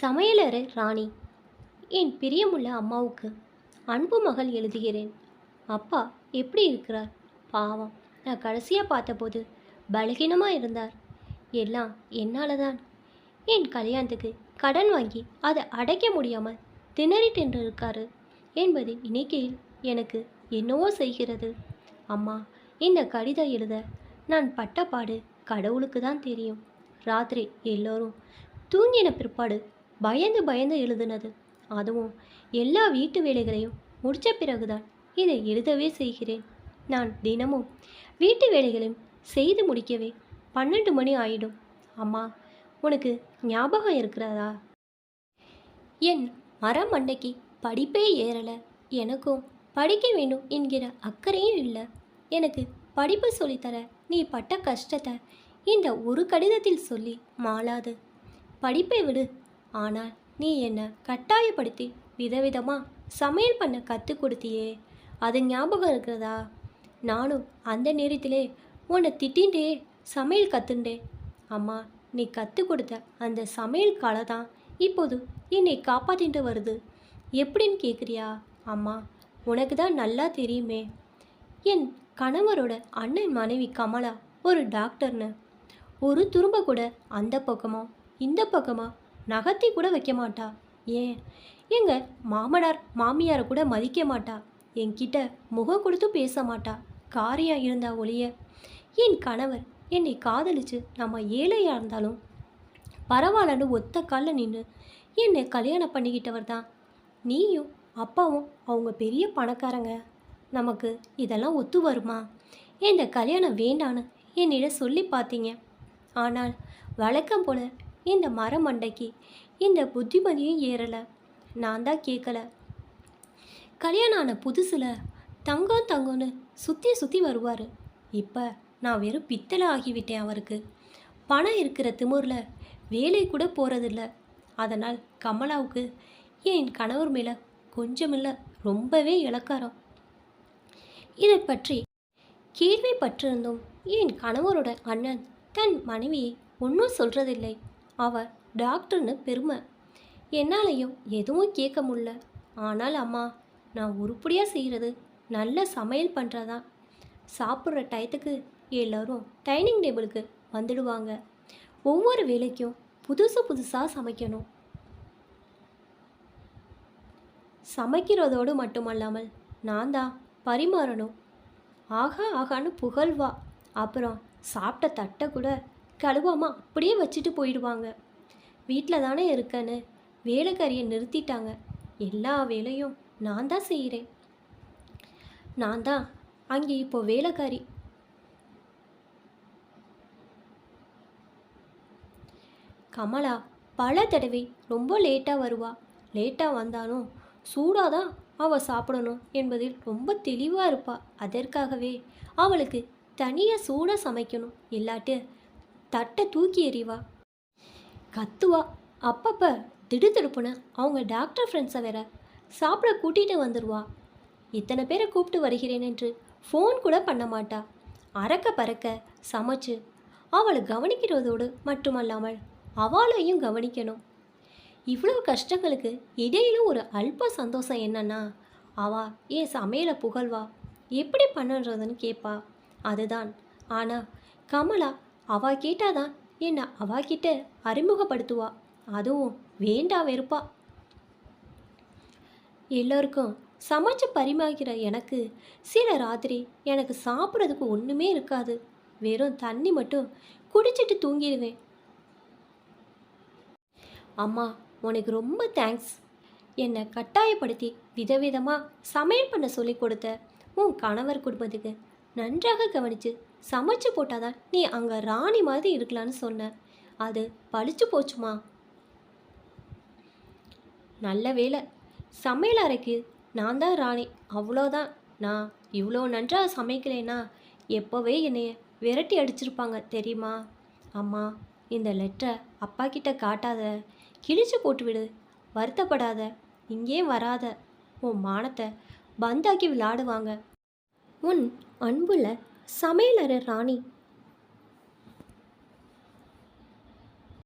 சமையலறை ராணி. என் பிரியமுள்ள அம்மாவுக்கு அன்பு மகள் எழுதுகிறேன். அப்பா எப்படி இருக்கிறார்? பாவம். நான் கடைசியாக பார்த்தபோது பலகீனமாக இருந்தார். எல்லாம் என்னால் தான் என் கல்யாணத்துக்கு கடன் வாங்கி அதை அடைக்க முடியாமல் திணறிட்டு இருக்காரு என்பது நினைக்கையில் எனக்கு என்னவோ செய்கிறது. அம்மா இந்த கடிதம் எழுத நான் பட்டப்பாடு கடவுளுக்கு தான் தெரியும். ராத்திரி எல்லோரும் தூங்கின பிற்பாடு பயந்து பயந்து எழுதுனது. அதுவும் எல்லா வீட்டு வேலைகளையும் முடித்த பிறகுதான் இதை எழுதவே செய்கிறேன். நான் தினமும் வீட்டு வேலைகளையும் செய்து முடிக்கவே பன்னெண்டு மணி ஆயிடும். அம்மா உனக்கு ஞாபகம் இருக்கிறதா? என் மரம் மண்டைக்கு படிப்பே ஏறலை. எனக்கும் படிக்க வேண்டும் என்கிற அக்கறையும் இல்லை. எனக்கு படிப்பு சொல்லித்தர நீ பட்ட கஷ்டத்தை இந்த ஒரு கடிதத்தில் சொல்லி மாளாது. படிப்பை விடு. ஆனால் நீ என்னை கட்டாயப்படுத்தி விதவிதமாக சமையல் பண்ண கற்றுக் கொடுத்தியே? அது ஞாபகம் இருக்கிறதா? நானும் அந்த நேரத்திலே உன்னை திட்டின்றே சமையல் கற்றுண்டேன் அம்மா நீ கற்றுக் கொடுத்த அந்த சமையல் கலை தான் இப்போது என்னை காப்பாற்றிட்டு வருது. எப்படின்னு கேட்குறியா அம்மா உனக்கு தான் நல்லா தெரியுமே. என் கணவரோட அண்ணன் மனைவி கமலா ஒரு டாக்டர்னு. ஒரு துரும்ப கூட அந்த பக்கமோ இந்த பக்கமாக நகர்த்தி கூட வைக்க மாட்டா ஏன்? எங்க மாமனார் மாமியாரை கூட மதிக்க மாட்டா என்கிட்ட முகம் கொடுத்து பேச மாட்டா காரியா இருந்தா ஒழிய. என் கணவர் என்னை காதலிச்சு நம்ம ஏழையாக இருந்தாலும் பரவாயில்லன்னு ஒத்த காலில் நின்று என்னை கல்யாணம் பண்ணிக்கிட்டவர் தான். நீயும் அப்பாவும் அவங்க பெரிய பணக்காரங்க. நமக்கு இதெல்லாம் ஒத்து வருமா? இந்த கல்யாணம் வேண்டான்னு என்னிட சொல்லி பார்த்தீங்க. ஆனால் வழக்கம் போல இந்த மரமண்டைக்கு. இந்த புத்திமதியும் ஏறலை. நான் தான் கேட்கல கல்யாணம் ஆன புதுசில் தங்கம் தங்கம்னு சுற்றி சுற்றி வருவார். இப்போ நான் வெறும் பித்தளை ஆகிவிட்டேன் அவருக்கு. பணம் இருக்கிற திமிரில் வேலை கூட போகிறதில்ல அதனால் கமலாவுக்கு என் கணவர் மேலே கொஞ்சமில்லை ரொம்பவே இலக்காரம் இதை பற்றி கேள்விப்பட்டிருந்தும் என் கணவரோட அண்ணன் தன் மனைவியை ஒன்றும் சொல்கிறதில்லை அவ டாக்டர்னு பெருமை. என்னாலையும் எதுவும் கேட்க முடில ஆனால் அம்மா நான் உருப்படியாக செய்கிறது நல்ல சமையல் பண்ணுறதா சாப்பிட்ற டயத்துக்கு எல்லோரும் டைனிங் டேபிளுக்கு வந்துடுவாங்க. ஒவ்வொரு வேலைக்கும் புதுசு புதுசாக சமைக்கணும். சமைக்கிறதோடு மட்டுமல்லாமல் நான் தான் பரிமாறணும். ஆகா ஆகான்னு புகழ்வா. அப்புறம் சாப்பிட்ட தட்டை கூட கழுவாமல் அப்படியே வச்சுட்டு போயிடுவாங்க. வீட்டில் தானே இருக்கேன்னு வேலைக்காரியை நிறுத்திட்டாங்க. எல்லா வேலையும் நான் தான் செய்கிறேன் நான் தான் அங்கே இப்போ வேலைக்காரி. கமலா பல தடவை ரொம்ப லேட்டாக வருவா. லேட்டாக வந்தாலும் சூடாக தான் அவள் சாப்பிடணும் என்பதில் ரொம்ப தெளிவாக இருப்பாள் அதற்காகவே அவளுக்கு தனியாக சூடாக சமைக்கணும். இல்லாட்டு தட்டை தூக்கி எறிவா. கத்துவா. அப்பப்போ திடுதிடுப்புன்னு அவங்க டாக்டர் ஃப்ரெண்ட்ஸை வேற சாப்பிட கூட்டிகிட்டு வந்துடுவா இத்தனை பேரை கூப்பிட்டு வருகிறேன் என்று ஃபோன் கூட பண்ண மாட்டா. அறக்க பறக்க சமைச்சு அவளை கவனிக்கிறதோடு மட்டுமல்லாமல் அவளையும் கவனிக்கணும். இவ்வளோ கஷ்டங்களுக்கு இடையிலும் ஒரு அல்ப சந்தோஷம் என்னன்னா அவா ஏன் சமையலை புகழ்வா. எப்படி பண்ணுறதுன்னு கேட்பா அதுதான். ஆனால் கமலா அவா கேட்டாதான் என்னை அவா கிட்ட அறிமுகப்படுத்துவா. அதுவும் வேண்டா வெறுப்பா. எல்லோருக்கும் சமைச்சு பரிமாறுகிற எனக்கு சில ராத்திரி எனக்கு சாப்பிட்றதுக்கு ஒன்றுமே இருக்காது. வெறும் தண்ணி மட்டும் குடிச்சிட்டு தூங்கிடுவேன். அம்மா உனக்கு ரொம்ப தேங்க்ஸ் என்னை கட்டாயப்படுத்தி விதவிதமாக சமையல் பண்ண சொல்லி கொடுத்த உன் கணவர் குடும்பத்துக்கு நன்றாக கவனித்து சமைச்சு போட்டாதான் நீ அங்கே ராணி மாதிரி இருக்கலான்னு சொன்ன. அது பழிச்சு போச்சுமா? நல்ல வேலை சமையல் அறைக்கு நான் தான் ராணி. அவ்வளோதான். நான் இவ்வளோ நன்றாக சமைக்கலைன்னா எப்போவே என்னைய விரட்டி அடிச்சிருப்பாங்க தெரியுமா? அம்மா இந்த லெட்டரை அப்பா கிட்ட காட்டாத. கிழிச்சு போட்டுவிடு. வருத்தப்படாத. இங்கே வராத. உன் மானத்தை பந்தாக்கி விளையாடுவாங்க. உன் அன்புள்ள சமையலறை ராணி